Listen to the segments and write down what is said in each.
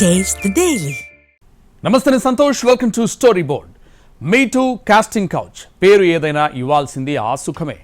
Taste నమస్తే Santosh. Welcome to story board me too casting couch పేరు ఏదైనా ఇవ్వాల్సింది ఆ సుఖమే.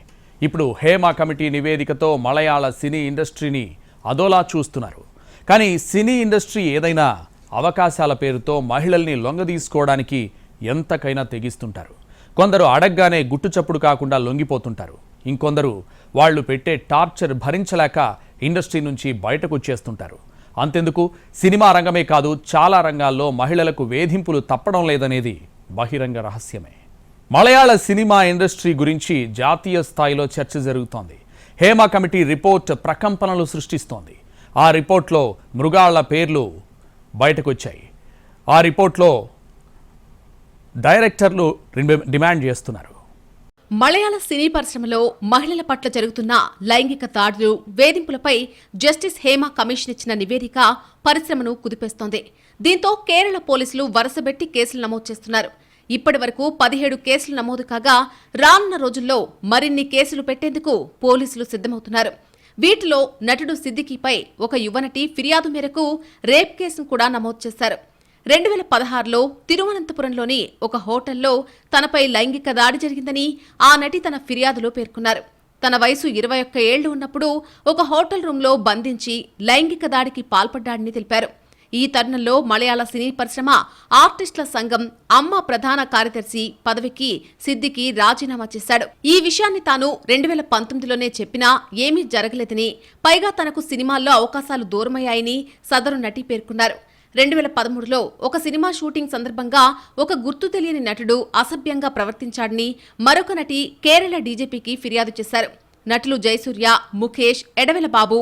ఇప్పుడు హేమ కమిటీ నివేదికతో మలయాళ సినీ ఇండస్ట్రీని అదోలా చూస్తున్నారు. కానీ సినీ ఇండస్ట్రీ ఏదైనా అవకాశాల పేరుతో మహిళల్ని లొంగదీసుకోవడానికి ఎంతకైనా తెగిస్తుంటారు. కొందరు అడగ్గానే గుట్టుచప్పుడు కాకుండా లొంగిపోతుంటారు. ఇంకొందరు వాళ్ళు పెట్టే టార్చర్ భరించలేక ఇండస్ట్రీ నుంచి బయటకు వచ్చేస్తుంటారు. అంతెందుకు? సినిమా రంగమే కాదు చాలా రంగాల్లో మహిళలకు వేధింపులు తప్పడం లేదనేది బహిరంగ రహస్యమే. మలయాళ సినిమా ఇండస్ట్రీ గురించి జాతీయ స్థాయిలో చర్చ జరుగుతోంది. హేమ కమిటీ రిపోర్ట్ ప్రకంపనలు సృష్టిస్తోంది. ఆ రిపోర్ట్లో మృగాళ్ళ పేర్లు బయటకొచ్చాయి. ఆ రిపోర్ట్లో డైరెక్టర్లు డిమాండ్ చేస్తున్నారు. మలయాళ సినీ పరిశ్రమలో మహిళల పట్ల జరుగుతున్న లైంగిక దాడులు వేధింపులపై జస్టిస్ హేమ కమిషన్ ఇచ్చిన నివేదిక పరిశ్రమను కుదిపేస్తోంది. దీంతో కేరళ పోలీసులు వరుసబెట్టి కేసులు నమోదు చేస్తున్నారు. ఇప్పటి వరకు పదిహేడు కేసులు నమోదు కాగా రానున్న రోజుల్లో మరిన్ని కేసులు పెట్టేందుకు పోలీసులు సిద్ధమవుతున్నారు. వీటిలో నటుడు సిద్దికీపై ఒక యువనటి ఫిర్యాదు మేరకు రేప్ కేసును కూడా నమోదు చేశారు. రెండు వేల పదహారులో తిరువనంతపురంలోని ఒక హోటల్లో తనపై లైంగిక దాడి జరిగిందని ఆ నటి తన ఫిర్యాదులో పేర్కొన్నారు. తన వయసు ఇరవై ఒక్క ఏళ్ళు ఉన్నప్పుడు ఒక హోటల్ రూంలో బంధించి లైంగిక దాడికి పాల్పడ్డాడని తెలిపారు. ఈ తరుణంలో మలయాళ సినీ పరిశ్రమ ఆర్టిస్టుల సంఘం అమ్మ ప్రధాన కార్యదర్శి పదవికి సిద్దికి రాజీనామా చేశాడు. ఈ విషయాన్ని తాను రెండు వేల పంతొమ్మిదిలోనే చెప్పినా ఏమీ జరగలేదని పైగా తనకు సినిమాల్లో అవకాశాలు దూరమయ్యాయని సదరు నటి పేర్కొన్నారు. రెండు వేల పదమూడులో ఒక సినిమా షూటింగ్ సందర్భంగా ఒక గుర్తు తెలియని నటుడు అసభ్యంగా ప్రవర్తించాడని మరొక నటి కేరళ డీజీపీకి ఫిర్యాదు చేశారు. నటులు జయసూర్య ముఖేష్ ఎడవెల బాబు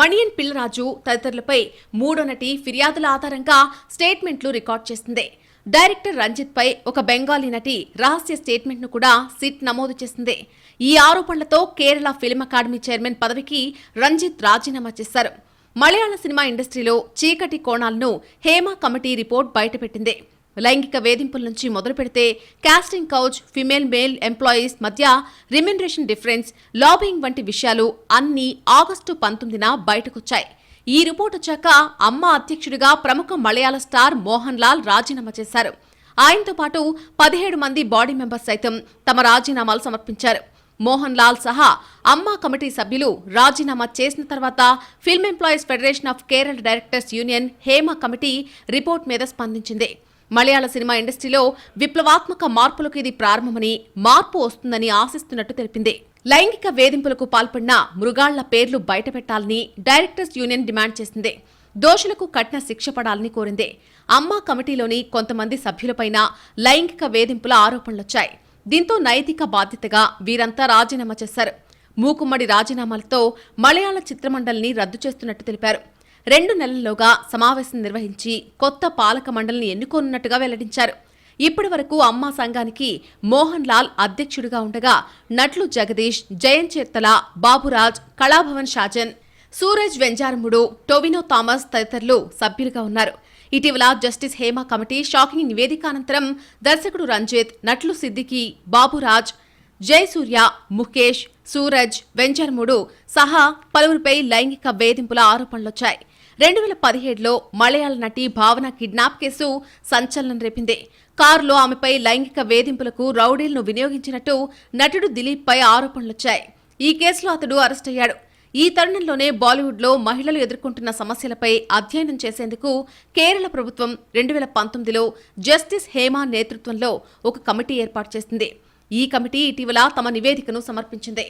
మణియన్ పిల్లరాజు తదితరులపై మూడో నటి ఫిర్యాదుల ఆధారంగా స్టేట్మెంట్లు రికార్డ్ చేసింది. డైరెక్టర్ రంజిత్ పై ఒక బెంగాలీ నటి రహస్య స్టేట్మెంట్ను కూడా సిట్ నమోదు చేసింది. ఈ ఆరోపణలతో కేరళ ఫిల్మ్ అకాడమీ చైర్మన్ పదవికి రంజిత్ రాజీనామా చేశారు. మలయాళ సినిమా ఇండస్ట్రీలో చీకటి కోణాలను హేమ కమిటీ రిపోర్ట్ బయటపెట్టింది. లైంగిక వేధింపుల నుంచి మొదలు పెడితే casting couch female male employees మధ్య రిమ్యునరేషన్ డిఫరెన్స్ లాబింగ్ వంటి విషయాలు అన్నీ ఆగస్టు పంతొమ్మిదిన బయటకొచ్చాయి. ఈ రిపోర్ట్ వచ్చాక అమ్మ అధ్యక్షుడిగా ప్రముఖ మలయాళ స్టార్ మోహన్ లాల్ రాజీనామా చేశారు. ఆయనతో పాటు పదిహేడు మంది బాడీ మెంబర్స్ సైతం తమ రాజీనామాలు సమర్పించారు. మోహన్ లాల్ సహా అమ్మా కమిటీ సభ్యులు రాజీనామా చేసిన తర్వాత film employees federation of Kerala directors union Hema committee report మీద స్పందించింది. మలయాళ సినిమా ఇండస్ట్రీలో విప్లవాత్మక మార్పులకు ఇది ప్రారంభమని మార్పు వస్తుందని ఆశిస్తున్నట్టు తెలిపింది. లైంగిక వేధింపులకు పాల్పడిన మృగాళ్ళ పేర్లు బయటపెట్టాలని డైరెక్టర్స్ యూనియన్ డిమాండ్ చేసింది. దోషులకు కఠిన శిక్ష పడాలని కోరింది. అమ్మా కమిటీలోని కొంతమంది సభ్యులపైన లైంగిక వేధింపుల ఆరోపణలొచ్చాయి. దీంతో నైతిక బాధ్యతగా వీరంతా రాజీనామా చేశారు. మూకుమ్మడి రాజీనామాలతో మలయాళ చిత్రమండలిని రద్దు చేస్తున్నట్టు తెలిపారు. రెండు నెలల్లోగా సమావేశం నిర్వహించి కొత్త పాలక మండలిని ఎన్నుకోనున్నట్టుగా వెల్లడించారు. ఇప్పటి వరకు అమ్మా సంఘానికి మోహన్ లాల్ అధ్యక్షుడిగా ఉండగా నట్లు జగదీష్ జయన్ చేత్తల బాబురాజ్ కళాభవన్ షాజన్ సూరజ్ వెంజారముడు టొవినో థామస్ తదితరులు సభ్యులుగా ఉన్నారు. ఇటీవల జస్టిస్ హేమ కమిటీ షాకింగ్ నివేదిక అనంతరం దర్శకుడు రంజిత్ నట్లు సిద్దికి బాబురాజ్ జయసూర్య ముఖేష్ సూరజ్ వెంచర్ముడు సహా పలువురిపై లైంగిక వేధింపుల ఆరోపణలొచ్చాయి. రెండు వేల పదిహేడులో మలయాళ నటి భావన కిడ్నాప్ కేసు సంచలనం రేపింది. కారులో ఆమెపై లైంగిక వేధింపులకు రౌడీలను వినియోగించినట్టు నటుడు దిలీప్పై ఆరోపణలొచ్చాయి. ఈ కేసులో అతడు అరెస్టయ్యాడు ఈ తరుణంలోనే బాలీవుడ్లో మహిళలు ఎదుర్కొంటున్న సమస్యలపై అధ్యయనం చేసేందుకు కేరళ ప్రభుత్వం రెండు వేల పంతొమ్మిదిలో జస్టిస్ హేమా నేతృత్వంలో ఒక కమిటీ ఏర్పాటు చేసింది. ఈ కమిటీ ఇటీవల తమ నివేదికను సమర్పించింది.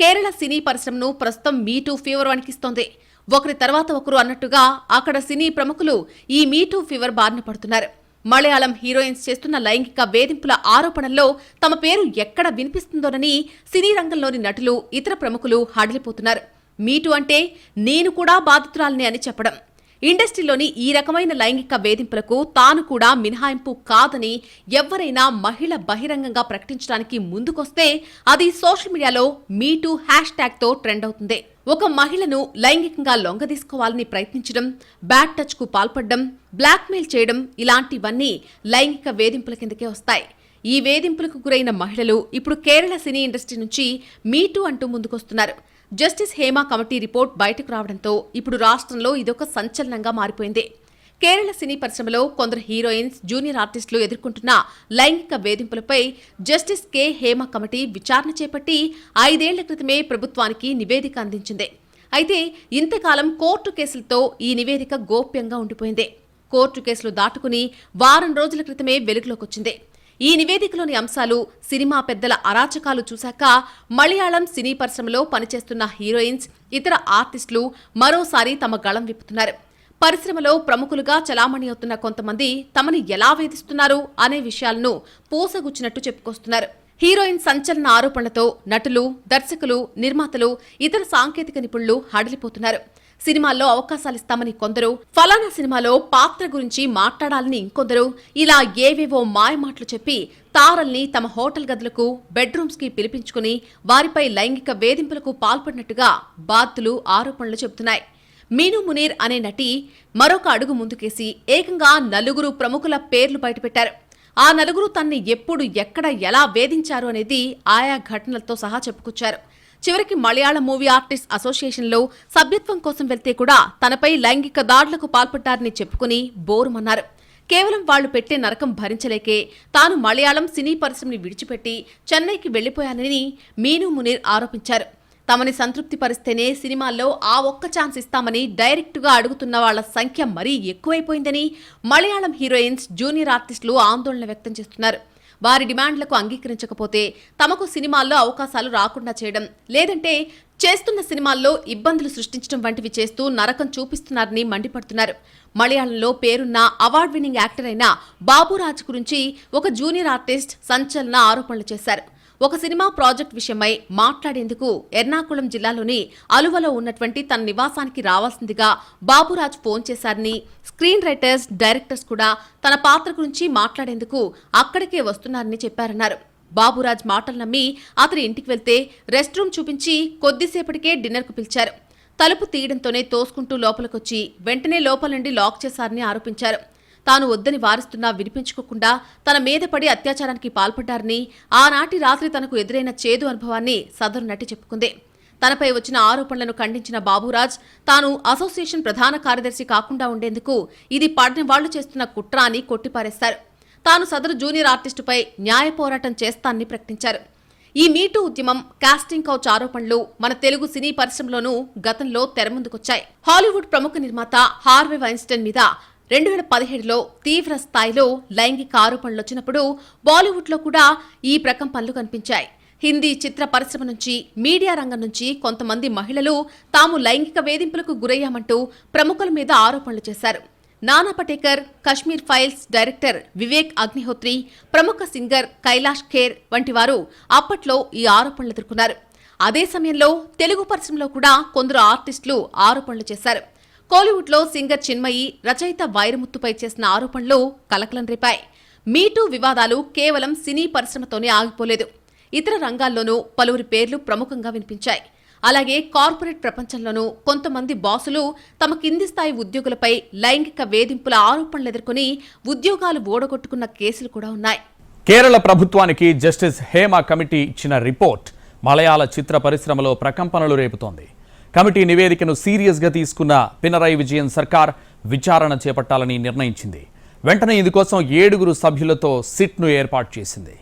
కేరళ సినీ పరిశ్రమను ప్రస్తుతం మీటూ ఫీవర్ వణికిస్తోంది. ఒకరి తర్వాత ఒకరు అన్నట్టుగా అక్కడ సినీ ప్రముఖులు ఈ మీటూ ఫీవర్ బారిన పడుతున్నారు. మలయాళం హీరోయిన్స్ చేస్తున్న లైంగిక వేధింపుల ఆరోపణల్లో తమ పేరు ఎక్కడ వినిపిస్తుందోనని సినీ రంగంలోని నటులు ఇతర ప్రముఖులు హడలిపోతున్నారు. మీటు అంటే నేను కూడా బాధితురాలిని అని చెప్పడం. ఇండస్ట్రీలోని ఈ రకమైన లైంగిక వేధింపులకు తాను కూడా మినహాయింపు కాదని ఎవరైనా మహిళ బహిరంగంగా ప్రకటించడానికి ముందుకొస్తే అది సోషల్ మీడియాలో మీటూ హ్యాష్ ట్యాగ్తో ట్రెండ్ అవుతుంది. ఒక మహిళను లైంగికంగా లొంగదీసుకోవాలని ప్రయత్నించడం బ్యాడ్ టచ్కు పాల్పడడం బ్లాక్మెయిల్ చేయడం ఇలాంటివన్నీ లైంగిక వేధింపుల కిందకే వస్తాయి. ఈ వేధింపులకు గురైన మహిళలు ఇప్పుడు కేరళ సినీ ఇండస్ట్రీ నుంచి మీటూ అంటూ ముందుకొస్తున్నారు. జస్టిస్ హేమా కమిటీ రిపోర్ట్ బయటకు రావడంతో ఇప్పుడు రాష్ట్రంలో ఇదొక సంచలనంగా మారిపోయింది. కేరళ సినీ పరిశ్రమలో కొందరు హీరోయిన్స్ జూనియర్ ఆర్టిస్టులు ఎదుర్కొంటున్న లైంగిక వేధింపులపై జస్టిస్ కె. హేమ కమిటీ విచారణ చేపట్టి ఐదేళ్ళ క్రితమే ప్రభుత్వానికి నివేదిక అందించింది. అయితే ఇంతకాలం కోర్టు కేసులతో ఈ నివేదిక గోప్యంగా ఉండిపోయింది. కోర్టు కేసులు దాటుకుని వారం రోజుల క్రితమే వెలుగులోకొచ్చింది. ఈ నివేదికలోని అంశాలు సినిమా పెద్దల అరాచకాలు చూశాక మలయాళం సినీ పరిశ్రమలో పనిచేస్తున్న హీరోయిన్స్ ఇతర ఆర్టిస్టులు మరోసారి తమ గళం విప్పుతున్నారు. పరిశ్రమలో ప్రముఖులుగా చలామణి అవుతున్న కొంతమంది తమని ఎలా వేధిస్తున్నారు అనే విషయాలను పూసగుచ్చినట్టు చెప్పుకొస్తున్నారు. హీరోయిన్ సంచలన ఆరోపణలతో నటులు దర్శకులు నిర్మాతలు ఇతర సాంకేతిక నిపుణులు హడలిపోతున్నారు. సినిమాల్లో అవకాశాలిస్తామని కొందరు ఫలానా సినిమాలో పాత్ర గురించి మాట్లాడాలని ఇంకొందరు. ఇలా ఏవేవో మాయమాటలు చెప్పి తారల్ని తమ హోటల్ గదులకు బెడ్రూమ్స్కి పిలిపించుకుని వారిపై లైంగిక వేధింపులకు పాల్పడినట్టుగా బాధితులు ఆరోపణలు చెబుతున్నాయి. మీను మునీర్ అనే నటి మరొక అడుగు ముందుకేసి ఏకంగా నలుగురు ప్రముఖుల పేర్లు బయటపెట్టారు. ఆ నలుగురు తన్ని ఎప్పుడు ఎక్కడ ఎలా వేధించారు అనేది ఆయా ఘటనలతో సహా చెప్పుకొచ్చారు. చివరికి మలయాళ మూవీ ఆర్టిస్ట్ అసోసియేషన్లో సభ్యత్వం కోసం వెళ్తే కూడా తనపై లైంగిక దాడులకు పాల్పడ్డారని చెప్పుకుని బోరుమన్నారు. కేవలం వాళ్ళు పెట్టే నరకం భరించలేకే తాను మలయాళం సినీ పరిశ్రమని విడిచిపెట్టి చెన్నైకి వెళ్ళిపోయానని మీను మునీర్ ఆరోపించారు. తమని సంతృప్తి పరిస్తేనే సినిమాల్లో ఆ ఒక్క ఛాన్స్ ఇస్తామని డైరెక్టుగా అడుగుతున్న వాళ్ళ సంఖ్య మరీ ఎక్కువైపోయిందని మలయాళం హీరోయిన్స్ జూనియర్ ఆర్టిస్టులు ఆందోళన వ్యక్తం చేస్తున్నారు. వారి డిమాండ్లకు అంగీకరించకపోతే తమకు సినిమాల్లో అవకాశాలు రాకుండా చేయడం లేదంటే చేస్తున్న సినిమాల్లో ఇబ్బందులు సృష్టించడం వంటివి చేస్తూ నరకం చూపిస్తున్నారని మండిపడుతున్నారు. మలయాళంలో పేరున్న అవార్డ్ విన్నింగ్ యాక్టర్ అయిన బాబురాజ్ గురించి ఒక జూనియర్ ఆర్టిస్ట్ సంచలన ఆరోపణలు చేశారు. ఒక సినిమా ప్రాజెక్ట్ విషయమై మాట్లాడేందుకు ఎర్నాకుళం జిల్లాలోని అలువలో ఉన్నటువంటి తన నివాసానికి రావాల్సిందిగా బాబురాజ్ ఫోన్ చేశారని స్క్రీన్ రైటర్స్ డైరెక్టర్స్ కూడా తన పాత్ర గురించి మాట్లాడేందుకు అక్కడికే వస్తున్నారని చెప్పారన్నారు. బాబురాజ్ మాటలు నమ్మి అతని ఇంటికి వెళ్తే రెస్ట్ రూమ్ చూపించి కొద్దిసేపటికే డిన్నర్కు పిలిచారు. తలుపు తీయడంతోనే తోసుకుంటూ లోపలికొచ్చి వెంటనే లోపల నుండి లాక్ చేశారని ఆరోపించారు. తాను వద్దని వారిస్తున్నా వినిపించుకోకుండా తన మీద పడి అత్యాచారానికి పాల్పడ్డారని ఆనాటి రాత్రి తనకు ఎదురైన చేదు అనుభవాన్ని సదరు నటి చెప్పుకుంది. తనపై వచ్చిన ఆరోపణలను ఖండించిన బాబురాజ్ తాను అసోసియేషన్ ప్రధాన కార్యదర్శి కాకుండా ఉండేందుకు ఇది పడిన వాళ్ళు చేస్తున్న కుట్ర అని కొట్టిపారేశారు తాను సదరు జూనియర్ ఆర్టిస్టుపై న్యాయ పోరాటం చేస్తానని ప్రకటించారు. ఈ మీటూ ఉద్యమం కాస్టింగ్ కౌచ్ ఆరోపణలు మన తెలుగు సినీ పరిశ్రమలోనూ గతంలో తెరముందుకొచ్చాయి హాలీవుడ్ ప్రముఖ నిర్మాత హార్వే వైన్స్టన్ మీద రెండు వేల పదిహేడులో తీవ్ర స్థాయిలో లైంగిక ఆరోపణలు వచ్చినప్పుడు బాలీవుడ్లో కూడా ఈ ప్రకంపనలు కనిపించాయి. హిందీ చిత్ర పరిశ్రమ నుంచి మీడియా రంగం నుంచి కొంతమంది మహిళలు తాము లైంగిక వేధింపులకు గురయ్యామంటూ ప్రముఖుల మీద ఆరోపణలు చేశారు. నానా పటేకర్ కశ్మీర్ ఫైల్స్ డైరెక్టర్ వివేక్ అగ్నిహోత్రి ప్రముఖ సింగర్ కైలాష్ ఖేర్ వంటి వారు అప్పట్లో ఈ ఆరోపణలు ఎదుర్కొన్నారు. అదే సమయంలో తెలుగు పరిశ్రమలో కూడా కొందరు ఆర్టిస్టులు ఆరోపణలు చేశారు. కోలీవుడ్లో సింగర్ చిన్మయి రచయిత వైరముత్తుపై చేసిన ఆరోపణలు కలకలం రేపాయి. మీటూ వివాదాలు కేవలం సినీ పరిశ్రమతోనే ఆగిపోలేదు. ఇతర రంగాల్లోనూ పలువురి పేర్లు ప్రముఖంగా వినిపించాయి. అలాగే కార్పొరేట్ ప్రపంచంలోనూ కొంతమంది బాసులు తమ కింది స్థాయి ఉద్యోగులపై లైంగిక వేధింపుల ఆరోపణలు ఎదుర్కొని ఉద్యోగాలు ఓడగొట్టుకున్న కేసులు కూడా ఉన్నాయి. కేరళ ప్రభుత్వానికి జస్టిస్ హేమ కమిటీ ఇచ్చిన రిపోర్ట్ మలయాళ చిత్ర పరిశ్రమలో ప్రకంపనలు రేపుతోంది. కమిటీ నివేదికను సీరియస్గా తీసుకున్న పినరాయి విజయన్ సర్కార్ విచారణ చేపట్టాలని నిర్ణయించింది. వెంటనే ఇందుకోసం ఏడుగురు సభ్యులతో సిట్ను ఏర్పాటు చేసింది.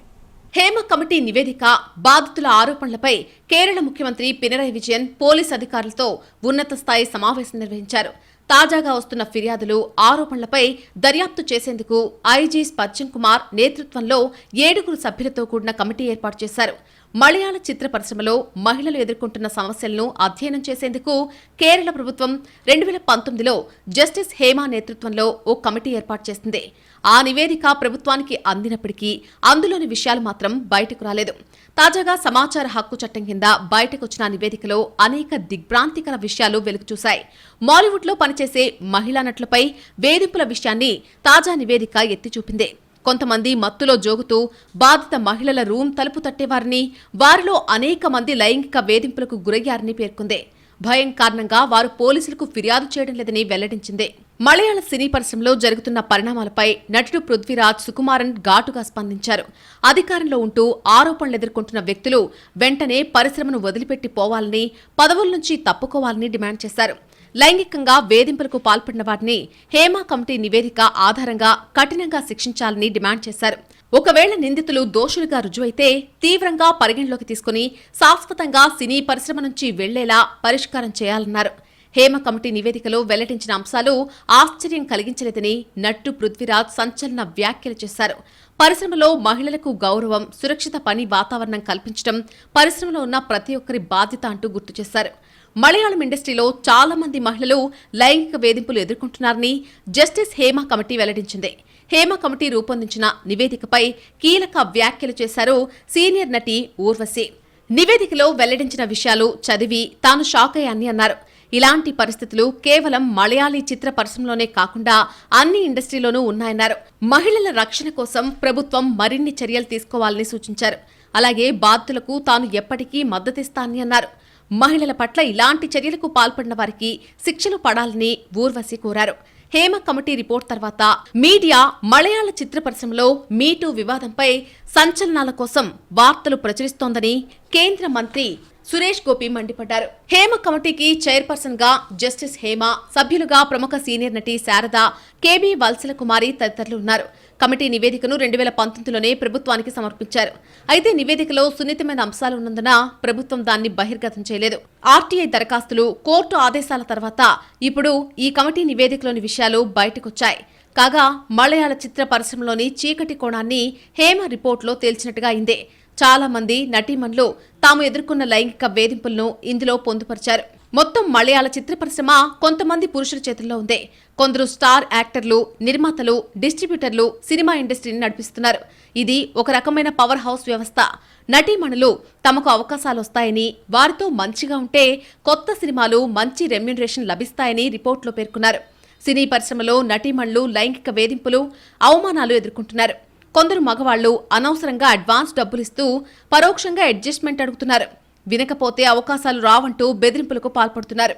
హేమ కమిటీ నివేదిక బాధితుల ఆరోపణలపై కేరళ ముఖ్యమంత్రి పినరాయి విజయన్ పోలీస్ అధికారులతో ఉన్నత స్థాయి సమావేశం నిర్వహించారు. తాజాగా వస్తున్న ఫిర్యాదులు ఆరోపణలపై దర్యాప్తు చేసేందుకు ఐజీ స్పర్జన్ కుమార్ నేతృత్వంలో ఏడుగురు సభ్యులతో కూడిన కమిటీ ఏర్పాటు చేశారు. మలయాళ చిత్ర పరిశ్రమలో మహిళలు ఎదుర్కొంటున్న సమస్యలను అధ్యయనం చేసేందుకు కేరళ ప్రభుత్వం రెండు వేల పంతొమ్మిదిలో జస్టిస్ హేమా నేతృత్వంలో ఓ కమిటీ ఏర్పాటు చేసింది. ఆ నివేదిక ప్రభుత్వానికి అందినప్పటికీ అందులోని విషయాలు మాత్రం బయటకు రాలేదు. తాజాగా సమాచార హక్కు చట్టం కింద బయటకొచ్చిన నివేదికలో అనేక దిగ్భ్రాంతికర విషయాలు వెలుగుచూశాయి మాలీవుడ్లో పనిచేసే మహిళా నటులపై వేధింపుల విషయాన్ని తాజా నివేదిక ఎత్తి చూపింది కొంతమంది మత్తులో జోగుతూ బాధిత మహిళల రూమ్ తలుపు తట్టేవారని వారిలో అనేక మంది లైంగిక వేధింపులకు గురయ్యారని పేర్కొంది. భయం కారణంగా వారు పోలీసులకు ఫిర్యాదు చేయడం లేదని వెల్లడించింది. మలయాళ సినీ పరిశ్రమలో జరుగుతున్న పరిణామాలపై నటుడు పృథ్వీరాజ్ సుకుమారన్ ఘాటుగా స్పందించారు. అధికారంలో ఉంటూ ఆరోపణలు ఎదుర్కొంటున్న వ్యక్తులు వెంటనే పరిశ్రమను వదిలిపెట్టి పోవాలని పదవుల నుంచి తప్పుకోవాలని డిమాండ్ చేశారు. లైంగికంగా వేధింపులకు పాల్పడిన వారిని హేమా కమిటీ నివేదిక ఆధారంగా కఠినంగా శిక్షించాలని డిమాండ్ చేశారు. ఒకవేళ నిందితులు దోషులుగా రుజువైతే తీవ్రంగా పరిగణలోకి తీసుకుని శాశ్వతంగా సినీ పరిశ్రమ నుంచి వెళ్ళేలా పరిష్కారం చేయాలన్నారు. హేమ కమిటీ నివేదికలో వెల్లడించిన అంశాలు ఆశ్చర్యం కలిగించలేదని నట్టు పృథ్వీరాజ్ సంచలన వ్యాఖ్యలు చేశారు. పరిశ్రమలో మహిళలకు గౌరవం సురక్షిత పని వాతావరణం కల్పించడం పరిశ్రమలో ఉన్న ప్రతి ఒక్కరి బాధ్యత అంటూ గుర్తు చేశారు. మలయాళం ఇండస్ట్రీలో చాలా మంది మహిళలు లైంగిక వేధింపులు ఎదుర్కొంటున్నారని జస్టిస్ హేమ కమిటీ వెల్లడించింది. హేమ కమిటీ రూపొందించిన నివేదికపై కీలక వ్యాఖ్యలు చేశారు సీనియర్ నటి ఊర్వశి. నివేదికలో వెల్లడించిన విషయాలు చదివి తాను షాక్ అయ్యాన్ని అన్నారు. ఇలాంటి పరిస్థితులు కేవలం మలయాళీ చిత్ర పరిశ్రమలోనే కాకుండా అన్ని ఇండస్ట్రీలోనూ ఉన్నాయన్నారు. మహిళల రక్షణ కోసం ప్రభుత్వం మరిన్ని చర్యలు తీసుకోవాలని సూచించారు. అలాగే బాధితులకు తాను ఎప్పటికీ మద్దతిస్తానని అన్నారు. మహిళల పట్ల ఇలాంటి చర్యలకు పాల్పడిన వారికి శిక్షలు పడాలని ఊర్వశి కోరారు. హేమ కమిటీ రిపోర్ట్ తర్వాత మీడియా మలయాళ చిత్ర పరిశ్రమలో మీటూ వివాదంపై సంచలనాల కోసం వార్తలు ప్రచురిస్తోందని కేంద్ర మంత్రి సురేష్ గోపి మండిపడ్డారు. హేమ కమిటీకి చైర్పర్సన్గా జస్టిస్ హేమ సభ్యులుగా ప్రముఖ సీనియర్ నటి శారద కేబీ వల్సల కుమారి తదితరులు ఉన్నారు. కమిటీ నివేదికను రెండు వేల పంతొమ్మిదిలోనే ప్రభుత్వానికి సమర్పించారు. అయితే నివేదికలో సున్నితమైన అంశాలు ఉన్నందున ప్రభుత్వం దాన్ని బహిర్గతం చేయలేదు. ఆర్టీఐ దరఖాస్తులు కోర్టు ఆదేశాల తర్వాత ఇప్పుడు ఈ కమిటీ నివేదికలోని విషయాలు బయటకొచ్చాయి. కాగా మలయాళ చిత్ర పరిశ్రమలోని చీకటి కోణాన్ని హేమ రిపోర్టులో తేల్చినట్టుగా అయిందే. చాలా మంది నటీమణులు తాము ఎదుర్కొన్న లైంగిక వేధింపులను ఇందులో పొందుపరిచారు. మొత్తం మలయాళ చిత్ర పరిశ్రమ కొంతమంది పురుషుల చేతుల్లో ఉంది. కొందరు స్టార్ యాక్టర్లు నిర్మాతలు డిస్ట్రిబ్యూటర్లు సినిమా ఇండస్ట్రీని నడిపిస్తున్నారు. ఇది ఒక రకమైన పవర్ హౌస్ వ్యవస్థ. నటీమణులు తమకు అవకాశాలు వస్తాయని వారితో మంచిగా ఉంటే కొత్త సినిమాలు మంచి రెమ్యునరేషన్ లభిస్తాయని రిపోర్టులో పేర్కొన్నారు. సినీ పరిశ్రమలో నటీమణులు లైంగిక వేధింపులు అవమానాలు ఎదుర్కొంటున్నారు. కొందరు మగవాళ్ళు అనవసరంగా అడ్వాన్స్ డబ్బులిస్తూ పరోక్షంగా అడ్జస్ట్మెంట్ అడుగుతున్నారు. వినకపోతే అవకాశాలు రావంటూ బెదిరింపులకు పాల్పడుతున్నారు.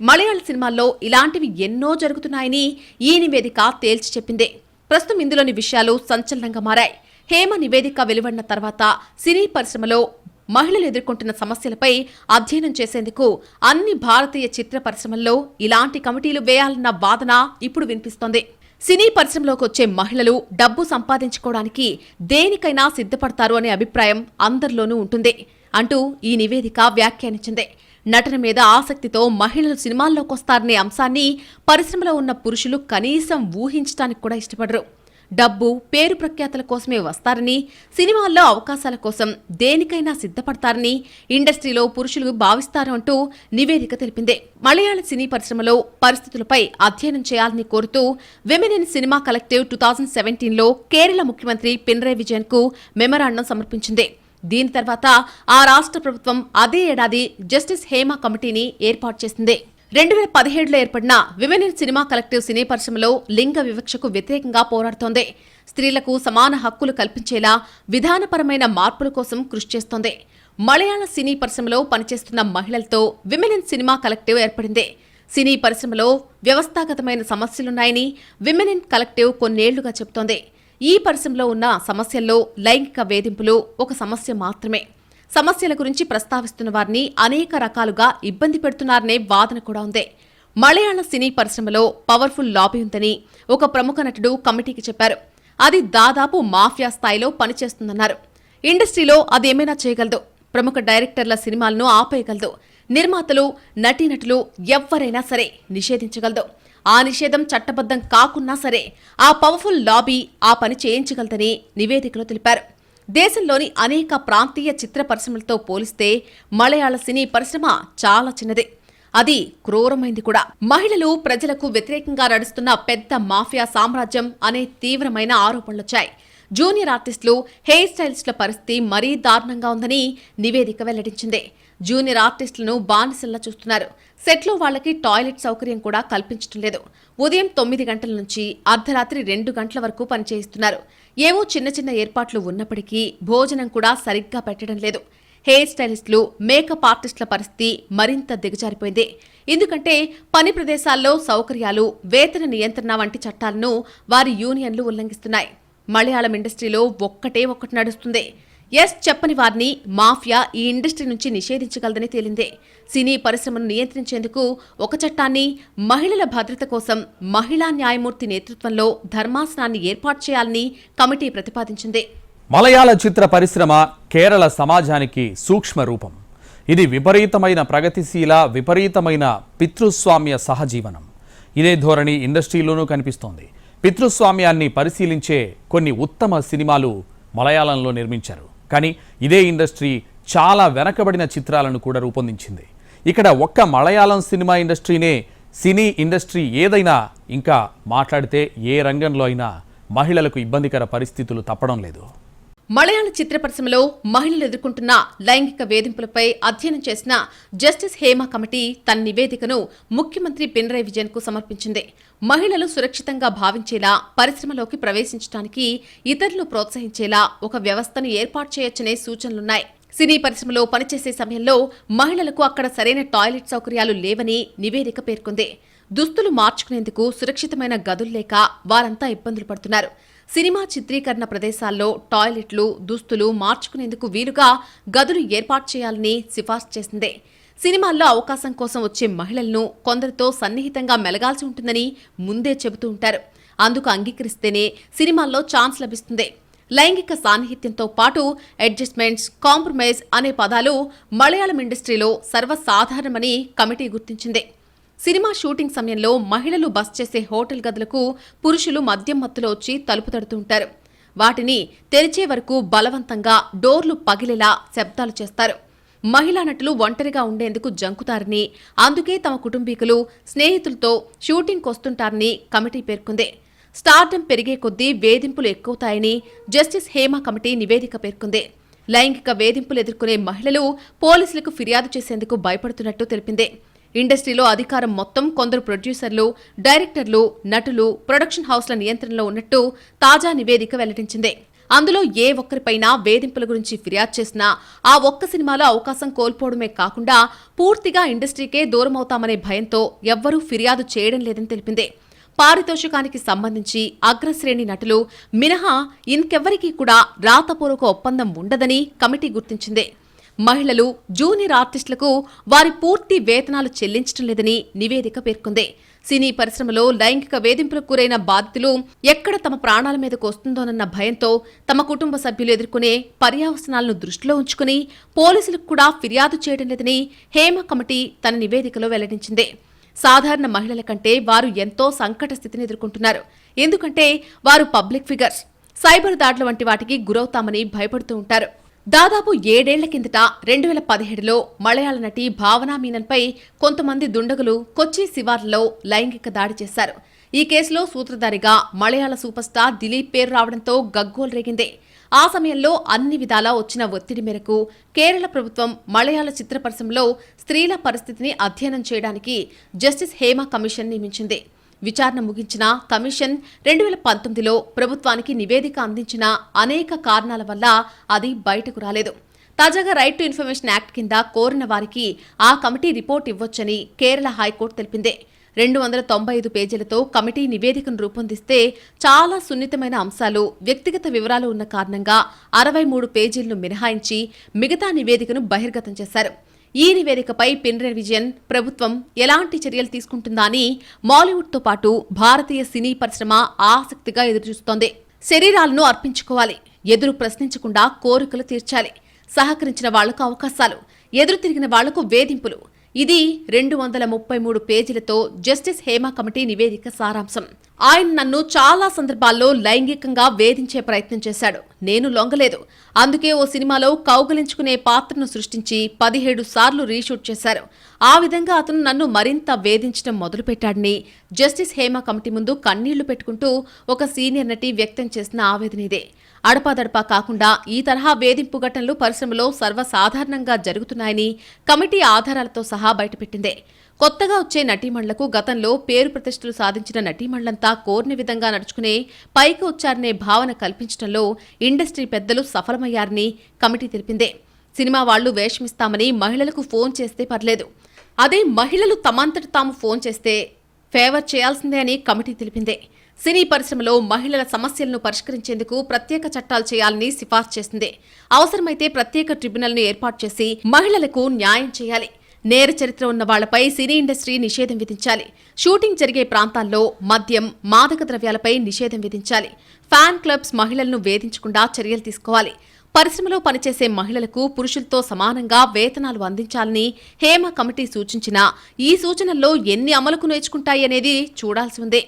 మలయాళ సినిమాల్లో ఇలాంటివి ఎన్నో జరుగుతున్నాయని ఈ నివేదిక తేల్చి చెప్పింది. ప్రస్తుతం ఇందులోని విషయాలు సంచలనంగా మారాయి. హేమ నివేదిక వెలువడిన తర్వాత సినీ పరిశ్రమలో మహిళలు ఎదుర్కొంటున్న సమస్యలపై అధ్యయనం చేసేందుకు అన్ని భారతీయ చిత్ర పరిశ్రమల్లో ఇలాంటి కమిటీలు వేయాలన్న వాదన ఇప్పుడు వినిపిస్తోంది. సినీ పరిశ్రమలోకి వచ్చే మహిళలు డబ్బు సంపాదించుకోవడానికి దేనికైనా సిద్ధపడతారు అనే అభిప్రాయం అందరిలోనూ ఉంటుంది. అంటూ ఈ నివేదిక వ్యాఖ్యానించింది. నటన మీద ఆసక్తితో మహిళలు సినిమాల్లోకొస్తారనే అంశాన్ని పరిశ్రమలో ఉన్న పురుషులు కనీసం ఊహించడానికి కూడా ఇష్టపడరు. డబ్బు పేరు ప్రఖ్యాతల కోసమే వస్తారని సినిమాల్లో అవకాశాల కోసం దేనికైనా సిద్ధపడతారని ఇండస్ట్రీలో పురుషులు భావిస్తారు అంటూ నివేదిక తెలిపింది. మలయాళ సినీ పరిశ్రమలో పరిస్థితులపై అధ్యయనం చేయాలని కోరుతూ women in cinema collective two thousand సెవెంటీన్లో కేరళ ముఖ్యమంత్రి పినరయ్ విజయన్కు మెమరాండం సమర్పించింది. దీని తర్వాత ఆ రాష్ట్ర ప్రభుత్వం అదే ఏడాది జస్టిస్ హేమ కమిటీని ఏర్పాటు చేసింది. రెండు వేల పదిహేడులో ఏర్పడిన women in cinema collective cine పరిశ్రమలో లింగ వివక్షకు వ్యతిరేకంగా పోరాడుతోంది. స్త్రీలకు సమాన హక్కులు కల్పించేలా విధానపరమైన మార్పుల కోసం కృషి చేస్తోంది. మలయాళ సినీ పరిశ్రమలో పనిచేస్తున్న మహిళలతో విమెన్ ఇన్ సినిమా కలెక్టివ్ ఏర్పడింది. సినీ పరిశ్రమలో వ్యవస్థాగతమైన సమస్యలున్నాయని విమెన్ ఇన్ కలెక్టివ్ కొన్నేళ్ళుగా చెబుతోంది. ఈ పరిశ్రమలో ఉన్న సమస్యల్లో లైంగిక వేధింపులు ఒక సమస్య మాత్రమే. సమస్యల గురించి ప్రస్తావిస్తున్న వారిని అనేక రకాలుగా ఇబ్బంది పెడుతున్నారనే వాదన కూడా ఉంది. మలయాళ సినీ పరిశ్రమలో పవర్ఫుల్ లాబీ ఉందని ఒక ప్రముఖ నటుడు కమిటీకి చెప్పారు. అది దాదాపు మాఫియా స్థాయిలో పనిచేస్తుందన్నారు. ఇండస్ట్రీలో అదేమైనా చేయగలదు. ప్రముఖ డైరెక్టర్ల సినిమాలను ఆపేయగలదు. నిర్మాతలు నటీనటులు ఎవ్వరైనా సరే నిషేధించగలదు. ఆ నిషేధం చట్టబద్ధం కాకున్నా సరే ఆ పవర్ఫుల్ లాబీ ఆ పని చేయించగలదని నివేదికలో తెలిపారు. దేశంలోని అనేక ప్రాంతీయ చిత్ర పరిశ్రమలతో పోలిస్తే మలయాళ సినీ పరిశ్రమ చాలా చిన్నది. అది క్రూరమైంది కూడా. మహిళలు ప్రజలకు వ్యతిరేకంగా నడుస్తున్న పెద్ద మాఫియా సామ్రాజ్యం అనే తీవ్రమైన ఆరోపణలొచ్చాయి జూనియర్ ఆర్టిస్టులు హెయిర్ స్టైలిస్టుల పరిస్థితి మరీ దారుణంగా ఉందని నివేదిక వెల్లడించింది. జూనియర్ ఆర్టిస్టులను బానిసల్లా చూస్తున్నారు. సెట్లో వాళ్ళకి టాయిలెట్ సౌకర్యం కూడా కల్పించడం లేదు. ఉదయం తొమ్మిది గంటల నుంచి అర్ధరాత్రి రెండు గంటల వరకు పనిచేయిస్తున్నారు. ఏవో చిన్న చిన్న ఏర్పాట్లు ఉన్నప్పటికీ భోజనం కూడా సరిగ్గా పెట్టడం లేదు. హెయిర్ స్టైలిస్టులు మేకప్ ఆర్టిస్టుల పరిస్థితి మరింత దిగజారిపోయింది. ఎందుకంటే పని ప్రదేశాల్లో సౌకర్యాలు వేతన నియంత్రణ వంటి చట్టాలను వారి యూనియన్లు ఉల్లంఘిస్తున్నాయి. మలయాళం ఇండస్ట్రీలో ఒక్కటే ఒక్కటి నడుస్తుంది. ఎస్ చెప్పని వారిని మాఫియా ఈ ఇండస్ట్రీ నుంచి నిషేధించగలదని తేలిందే. సినీ పరిశ్రమను నియంత్రించేందుకు ఒక చట్టాన్ని మహిళల భద్రత కోసం మహిళా న్యాయమూర్తి నేతృత్వంలో ధర్మాసనాన్ని ఏర్పాటు చేయాలని కమిటీ ప్రతిపాదించింది. మలయాళ చిత్ర పరిశ్రమ కేరళ సమాజానికి సూక్ష్మ రూపం. ఇది విపరీతమైన ప్రగతిశీల విపరీతమైన పితృస్వామ్య సహజీవనం. ఇదే ధోరణి ఇండస్ట్రీలోనూ కనిపిస్తోంది. పితృస్వామ్యాన్ని పరిశీలించే కొన్ని ఉత్తమ సినిమాలు మలయాళంలో నిర్మించారు. కానీ ఇదే ఇండస్ట్రీ చాలా వెనకబడిన చిత్రాలను కూడా రూపొందించింది. ఇక్కడ ఒక్క మలయాళం సినిమా ఇండస్ట్రీనే సినీ ఇండస్ట్రీ ఏదైనా ఇంకా మాట్లాడితే ఏ రంగంలో అయినా మహిళలకు ఇబ్బందికర పరిస్థితులు తప్పడం లేదు. మలయాళ చిత్ర పరిశ్రమలో మహిళలు ఎదుర్కొంటున్న లైంగిక వేధింపులపై అధ్యయనం చేసిన జస్టిస్ హేమ కమిటీ తన నివేదికను ముఖ్యమంత్రి పినరై విజయన్కు సమర్పించింది. మహిళలు సురక్షితంగా భావించేలా పరిశ్రమలోకి ప్రవేశించడానికి ఇతరులు ప్రోత్సహించేలా ఒక వ్యవస్థను ఏర్పాటు చేయొచ్చనే సూచనలున్నాయి. సినీ పరిశ్రమలో పనిచేసే సమయంలో మహిళలకు అక్కడ సరైన టాయిలెట్ సౌకర్యాలు లేవని నివేదిక పేర్కొంది. దుస్తులు మార్చుకునేందుకు సురక్షితమైన గదులు లేక వారంతా ఇబ్బందులు పడుతున్నారు. సినిమా చిత్రీకరణ ప్రదేశాల్లో టాయిలెట్లు దుస్తులు మార్చుకునేందుకు వీలుగా గదులు ఏర్పాటు చేయాలని సిఫార్సు చేసింది. సినిమాల్లో అవకాశం కోసం వచ్చే మహిళలను కొందరితో సన్నిహితంగా మెలగాల్సి ఉంటుందని ముందే చెబుతూ ఉంటారు. అందుకు అంగీకరిస్తేనే సినిమాల్లో ఛాన్స్ లభిస్తుంది. లైంగిక సాన్నిహిత్యంతో పాటు అడ్జస్ట్మెంట్స్ కాంప్రమైజ్ అనే పదాలు మలయాళం ఇండస్ట్రీలో సర్వసాధారణమని కమిటీ గుర్తించింది. సినిమా షూటింగ్ సమయంలో మహిళలు బస్ చేసే హోటల్ గదులకు పురుషులు మద్యం మత్తులో వచ్చి తలుపు తడుతుంటారు. వాటిని తెరిచే వరకు బలవంతంగా డోర్లు పగిలేలా శబ్దాలు చేస్తారు. మహిళా నటులు ఒంటరిగా ఉండేందుకు జంకుతారని అందుకే తమ కుటుంబీకులు స్నేహితులతో షూటింగ్కి వస్తుంటారని కమిటీ పేర్కొంది. స్టార్డం పెరిగే కొద్దీ వేధింపులు ఎక్కువతాయని జస్టిస్ హేమ కమిటీ నివేదిక పేర్కొంది. లైంగిక వేధింపులు ఎదుర్కొనే మహిళలు పోలీసులకు ఫిర్యాదు చేసేందుకు భయపడుతున్నట్టు తెలిపింది. ఇండస్ట్రీలో అధికారం మొత్తం కొందరు ప్రొడ్యూసర్లు డైరెక్టర్లు నటులు ప్రొడక్షన్ హౌస్ల నియంత్రణలో ఉన్నట్టు తాజా నివేదిక వెల్లడించింది. అందులో ఏ ఒక్కరిపైనా వేధింపుల గురించి ఫిర్యాదు చేసినా ఆ ఒక్క సినిమాలో అవకాశం కోల్పోవడమే కాకుండా పూర్తిగా ఇండస్ట్రీకే దూరమవుతామనే భయంతో ఎవ్వరూ ఫిర్యాదు చేయడం లేదని తెలిపింది. పారితోషికానికి సంబంధించి అగ్రశ్రేణి నటులు మినహా ఇంకెవ్వరికీ కూడా రాతపూర్వక ఒప్పందం ఉండదని కమిటీ గుర్తించింది. మహిళలు జూనియర్ ఆర్టిస్టులకు వారి పూర్తి వేతనాలు చెల్లించడం లేదని నివేదిక పేర్కొంది. సినీ పరిశ్రమలో లైంగిక వేధింపులకు గురైన బాధితులు ఎక్కడ తమ ప్రాణాల మీదకు వస్తుందోనన్న భయంతో తమ కుటుంబ సభ్యులు ఎదుర్కొనే పర్యావసనాలను దృష్టిలో ఉంచుకుని పోలీసులకు కూడా ఫిర్యాదు చేయడం లేదని హేమ కమిటీ తన నివేదికలో వెల్లడించింది. సాధారణ మహిళల కంటే వారు ఎంతో సంకట స్థితిని ఎదుర్కొంటున్నారు. ఎందుకంటే వారు పబ్లిక్ ఫిగర్స్. సైబర్ దాడుల వంటి వాటికి గురవుతామని భయపడుతూ ఉంటారు. దాదాపు ఏడేళ్ళ కిందట రెండు వేల పదిహేడులో మలయాళ నటి భావనా మీనన్పై కొంతమంది దుండగులు కొచ్చి శివార్లలో లైంగిక దాడి చేశారు. ఈ కేసులో సూత్రధారిగా మలయాళ సూపర్ స్టార్ దిలీప్ పేరు రావడంతో గగ్గోలు రేగింది. ఆ సమయంలో అన్ని విధాలా వచ్చిన ఒత్తిడి మేరకు కేరళ ప్రభుత్వం మలయాళ చిత్ర పరిశ్రమలో స్త్రీల పరిస్థితిని అధ్యయనం చేయడానికి జస్టిస్ హేమ కమిషన్ నియమించింది. విచారణ ముగించిన కమిషన్ రెండు వేల పంతొమ్మిదిలో ప్రభుత్వానికి నివేదిక అందించిన అనేక కారణాల వల్ల అది బయటకు రాలేదు. తాజాగా రైట్ టు ఇన్ఫర్మేషన్ యాక్ట్ కింద కోరిన వారికి ఆ కమిటీ రిపోర్ట్ ఇవ్వొచ్చని కేరళ హైకోర్టు తెలిపింది. రెండు వందల తొంభై ఐదు పేజీలతో కమిటీ నివేదికను రూపొందిస్తే చాలా సున్నితమైన అంశాలు వ్యక్తిగత వివరాలు ఉన్న కారణంగా అరవై మూడు పేజీలను మినహాయించి మిగతా నివేదికను బహిర్గతం చేశారు. ఈ నివేదికపై పినరయ్ విజయన్ ప్రభుత్వం ఎలాంటి చర్యలు తీసుకుంటుందా అని మాలీవుడ్తో పాటు భారతీయ సినీ పరిశ్రమ ఆసక్తిగా ఎదురుచూస్తోంది. శరీరాలను అర్పించుకోవాలి. ఎదురు ప్రశ్నించకుండా కోరికలు తీర్చాలి. సహకరించిన వాళ్ళకు అవకాశాలు. ఎదురు తిరిగిన వాళ్ళకు వేధింపులు. ఇది రెండు వందల ముప్పై మూడు పేజీలతో జస్టిస్ హేమ కమిటీ నివేదిక సారాంశం. ఆయన నన్ను చాలా సందర్భాల్లో లైంగికంగా వేధించే ప్రయత్నం చేశాడు. నేను లొంగలేదు. అందుకే ఓ సినిమాలో కౌగలించుకునే పాత్రను సృష్టించి పదిహేడు సార్లు రీషూట్ చేశారు. ఆ విధంగా అతను నన్ను మరింత వేధించడం మొదలుపెట్టాడని జస్టిస్ హేమ కమిటీ ముందు కన్నీళ్ళు పెట్టుకుంటూ ఒక సీనియర్ నటి వ్యక్తం చేసిన ఆవేదన ఇదే. అడపాదడపా కాకుండా ఈ తరహా వేధింపు ఘటనలు పరిశ్రమలో సర్వసాధారణంగా జరుగుతున్నాయని కమిటీ ఆధారాలతో సహా బయటపెట్టింది. కొత్తగా వచ్చే నటీమణులకు గతంలో పేరు ప్రతిష్టలు సాధించిన నటీమణులంతా కోరిన విధంగా నడుచుకునే పైకి వచ్చారనే భావన కల్పించడంలో ఇండస్ట్రీ పెద్దలు సఫలమయ్యారని కమిటీ తెలిపింది. సినిమా వాళ్ళు వేషమిస్తామని మహిళలకు ఫోన్ చేస్తే పర్లేదు. అదే మహిళలు తమంతట తాము ఫోన్ చేస్తే ఫేవర్ చేయాల్సిందే అని కమిటీ తెలిపిందే. సినీ పరిశ్రమలో మహిళల సమస్యలను పరిష్కరించేందుకు ప్రత్యేక చట్టాలు చేయాలని సిఫార్సు చేసింది. అవసరమైతే ప్రత్యేక ట్రిబ్యునల్ను ఏర్పాటు చేసి మహిళలకు న్యాయం చేయాలి. నేర చరిత్ర ఉన్న వాళ్ళపై సినీ ఇండస్ట్రీ నిషేధం విధించాలి. షూటింగ్ జరిగే ప్రాంతాల్లో మద్యం మాదక ద్రవ్యాలపై నిషేధం విధించాలి. ఫ్యాన్ క్లబ్స్ మహిళలను వేధించకుండా చర్యలు తీసుకోవాలి. పరిశ్రమలో పనిచేసే మహిళలకు పురుషులతో సమానంగా వేతనాలు అందించాలని హేమ కమిటీ సూచించిన ఈ సూచనల్లో ఎన్ని అమలుకు నేర్చుకుంటాయి అనేది చూడాల్సి ఉంది.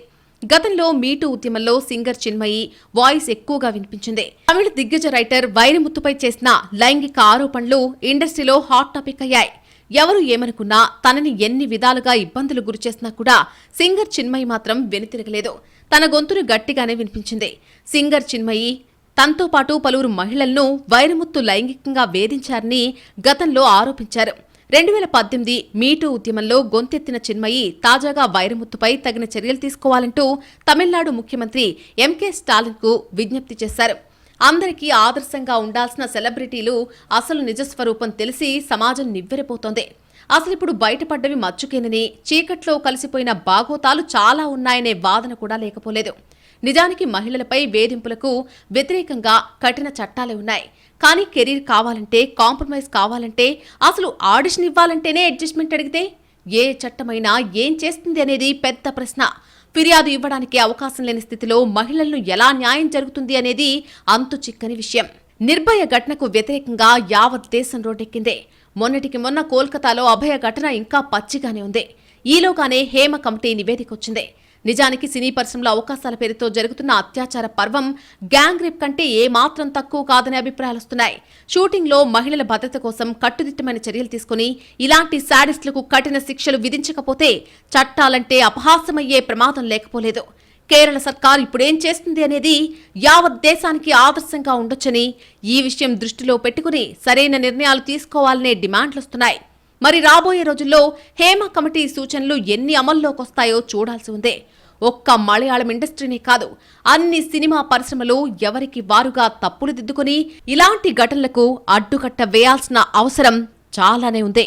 గతంలో మీటూ ఉద్యమంలో సింగర్ చిన్మయి వాయిస్ ఎక్కువగా వినిపించింది. తమిళ దిగ్గజ రైటర్ వైరముత్తుపై చేసిన లైంగిక ఆరోపణలు ఇండస్ట్రీలో హాట్ టాపిక్ అయ్యాయి. ఎవరు ఏమనుకున్నా తనని ఎన్ని విధాలుగా ఇబ్బందులు గురిచేసినా కూడా సింగర్ చిన్మయి మాత్రం వెనుతిరగలేదు. తన గొంతును గట్టిగానే వినిపించింది. సింగర్ చిన్మయి తనతో పాటు పలువురు మహిళలను వైరముత్తు లైంగికంగా వేధించారని గతంలో ఆరోపించారు. రెండు వేల పద్దెనిమిది మీటూ ఉద్యమంలో గొంతెత్తిన చిన్మయి తాజాగా వైరముత్తుపై తగిన చర్యలు తీసుకోవాలంటూ తమిళనాడు ముఖ్యమంత్రి ఎంకే స్టాలిన్కు విజ్ఞప్తి చేశారు. అందరికీ ఆదర్శంగా ఉండాల్సిన సెలబ్రిటీలు అసలు నిజస్వరూపం తెలిసి సమాజం నివ్వెరపోతోంది. అసలు ఇప్పుడు బయటపడ్డవి మచ్చుకేనని చీకట్లో కలిసిపోయిన బాగోతాలు చాలా ఉన్నాయనే వాదన కూడా లేకపోలేదు. నిజానికి మహిళలపై వేధింపులకు వ్యతిరేకంగా కఠిన చట్టాలే ఉన్నాయి. కానీ కెరీర్ కావాలంటే కాంప్రమైజ్ కావాలంటే అసలు ఆడిషన్ ఇవ్వాలంటేనే అడ్జస్ట్మెంట్ అడిగితే ఏ చట్టమైనా ఏం చేస్తుంది అనేది పెద్ద ప్రశ్న. ఫిర్యాదు ఇవ్వడానికి అవకాశం లేని స్థితిలో మహిళలను ఎలా న్యాయం జరుగుతుంది అనేది అంతు చిక్కని విషయం. నిర్భయ ఘటనకు వ్యతిరేకంగా యావత్ దేశం రోడ్డెక్కిందే. మొన్నటికి మొన్న కోల్కతాలో అభయ ఘటన ఇంకా పచ్చిగానే ఉంది. ఈలోగానే హేమ కమిటీ నివేదిక వచ్చింది. నిజానికి సినీ పరిశ్రమలో అవకాశాల పేరుతో జరుగుతున్న అత్యాచార పర్వం గ్యాంగ్ రేప్ కంటే ఏమాత్రం తక్కువ కాదనే అభిప్రాయాలొస్తున్నాయి షూటింగ్లో మహిళల భద్రత కోసం కట్టుదిట్టమైన చర్యలు తీసుకుని ఇలాంటి శాడిస్టులకు కఠిన శిక్షలు విధించకపోతే చట్టాలంటే అపహాసమయ్యే ప్రమాదం లేకపోలేదు. కేరళ సర్కార్ ఇప్పుడేం చేస్తుంది అనేది యావత్ దేశానికి ఆదర్శంగా ఉండొచ్చని ఈ విషయం దృష్టిలో పెట్టుకుని సరైన నిర్ణయాలు తీసుకోవాలనే డిమాండ్లొస్తున్నాయి మరి రాబోయే రోజుల్లో హేమ కమిటీ సూచనలు ఎన్ని అమల్లోకి వస్తాయో చూడాల్సి ఉంది. ఒక్క మలయాళం ఇండస్ట్రీనే కాదు అన్ని సినిమా పరిశ్రమలు ఎవరికి వారుగా తప్పులు దిద్దుకుని ఇలాంటి ఘటనలకు అడ్డుకట్ట వేయాల్సిన అవసరం చాలానే ఉంది.